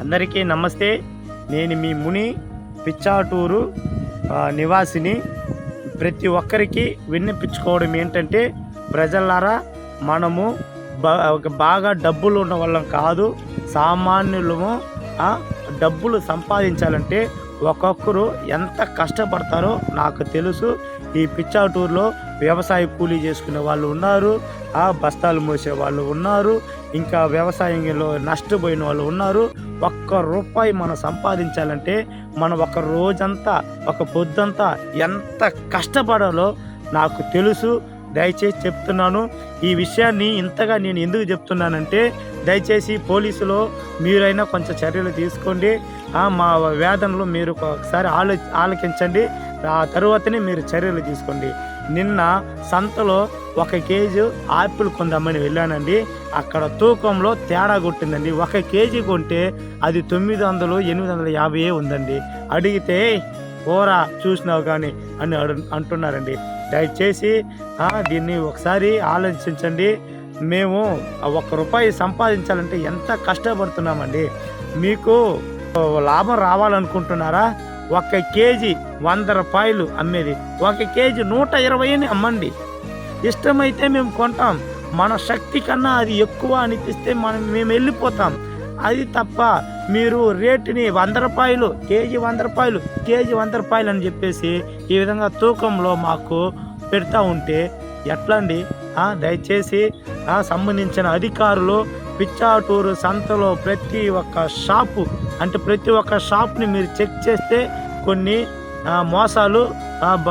అందరికీ నమస్తే. నేను మీ ముని పిచ్చాటూరు నివాసిని. ప్రతి ఒక్కరికి విన్నపించుకోవడం ఏంటంటే ప్రజలారా మనము ఒక బాగా డబ్బులు ఉన్న వాళ్ళం కాదు. సామాన్యులము డబ్బులు సంపాదించాలంటే ఒక్కొక్కరు ఎంత కష్టపడతారో నాకు తెలుసు. ఈ పిచ్చాటూరులో వ్యవసాయ కూలీ చేసుకునే వాళ్ళు ఉన్నారు ఆ బస్తాలు మోసే వాళ్ళు ఉన్నారు ఇంకా వ్యవసాయంలో నష్టపోయిన వాళ్ళు ఉన్నారు. ఒక్క రూపాయి మనం సంపాదించాలంటే మనం ఒక రోజంతా ఒక పొద్దంతా ఎంత కష్టపడాలో నాకు తెలుసు. దయచేసి చెప్తున్నాను ఈ విషయాన్ని ఇంతగా నేను ఎందుకు చెప్తున్నానంటే దయచేసి పోలీసులో మీరైనా కొంచెం చర్యలు తీసుకోండి. ఆ, మా వేదనలు మీరు ఒకసారి ఆలో ఆలకించండి. ఆ తర్వాతనే మీరు చర్యలు తీసుకోండి. నిన్న సంతలో ఒక కేజీ ఆపిల్ కొందామని వెళ్ళానండి. అక్కడ తూకంలో తేడా కొట్టిందండి. ఒక కేజీ కొంటే అది తొమ్మిది వందలు ఎనిమిది వందల యాభై ఉందండి. అడిగితే కూరా చూసినావు కానీ అని అడు- అంటున్నారండి. దయచేసి దీన్ని ఒకసారి ఆలోచించండి. మేము ఒక్క రూపాయి సంపాదించాలంటే ఎంత కష్టపడుతున్నామండి. మీకు లాభం రావాలనుకుంటున్నారా? ఒక కేజీ వంద రూపాయలు అమ్మేది. ఒక కేజీ నూట ఇరవైని అమ్మండి. ఇష్టమైతే మేము కొంటాం. మన శక్తి కన్నా అది ఎక్కువ అనిపిస్తే మనం మేము వెళ్ళిపోతాం. అది తప్ప మీరు రేటుని వంద రూపాయలు కేజీ వంద రూపాయలు కేజీ వంద రూపాయలు అని చెప్పేసి ఈ విధంగా తూకంలో మాకు పెడతా ఉంటే ఎట్లా అండి దయచేసి సంబంధించిన అధికారులు పిచ్చాటూరు సంతలో ప్రతి ఒక్క షాపు అంటే ప్రతి ఒక్క షాప్ని మీరు చెక్ చేస్తే కొన్ని మోసాలు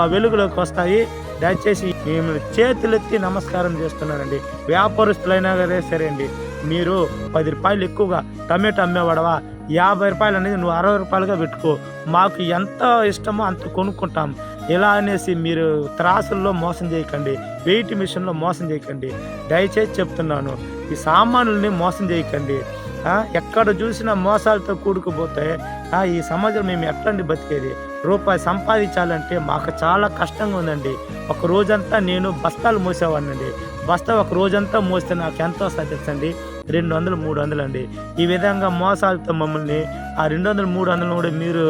వెలుగులోకి వస్తాయి. దయచేసి మేము చేతులెత్తి నమస్కారం చేస్తున్నానండి. వ్యాపారస్తులైనా సరే సరే అండి. మీరు పది రూపాయలు ఎక్కువగా టమాటో అమ్మేవాడవా? యాభై రూపాయలు అనేది నువ్వు అరవై రూపాయలుగా పెట్టుకో. మాకు ఎంత ఇష్టమో అంత కొనుక్కుంటాం. ఇలా అనేసి మీరు త్రాసుల్లో మోసం చేయకండి వెయిట్ మిషన్లో మోసం చేయకండి. దయచేసి చెప్తున్నాను ఈ సామానుల్ని మోసం చేయకండి. ఎక్కడ చూసినా మోసాలతో కూడుకుపోతే ఈ సమాజం మేము ఎట్లండి బతికేది? రూపాయి సంపాదించాలంటే మాకు చాలా కష్టంగా ఉందండి. ఒక రోజంతా నేను బస్తాలు మోసేవాడినండి. బస్తా ఒక రోజంతా మోస్తే నాకు ఎంతో వస్తుంది రెండు వందలు మూడు వందలు అండి. ఈ విధంగా మోసాలతో మమ్మల్ని ఆ రెండు వందలు మూడు వందలు కూడా మీరు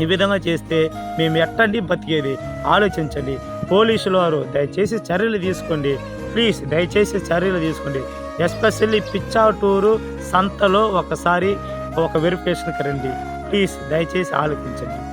ఈ విధంగా చేస్తే మేము ఎట్టండి బతికేది? ఆలోచించండి. పోలీసుల వారు దయచేసి చర్యలు తీసుకోండి. ప్లీజ్ దయచేసి చర్యలు తీసుకోండి. ఎస్పెషల్లీ పిచ్చాటూరు సంతలో ఒకసారి ఒక వెరిఫికేషన్కి రండి ప్లీజ్ దయచేసి ఆలోచించండి.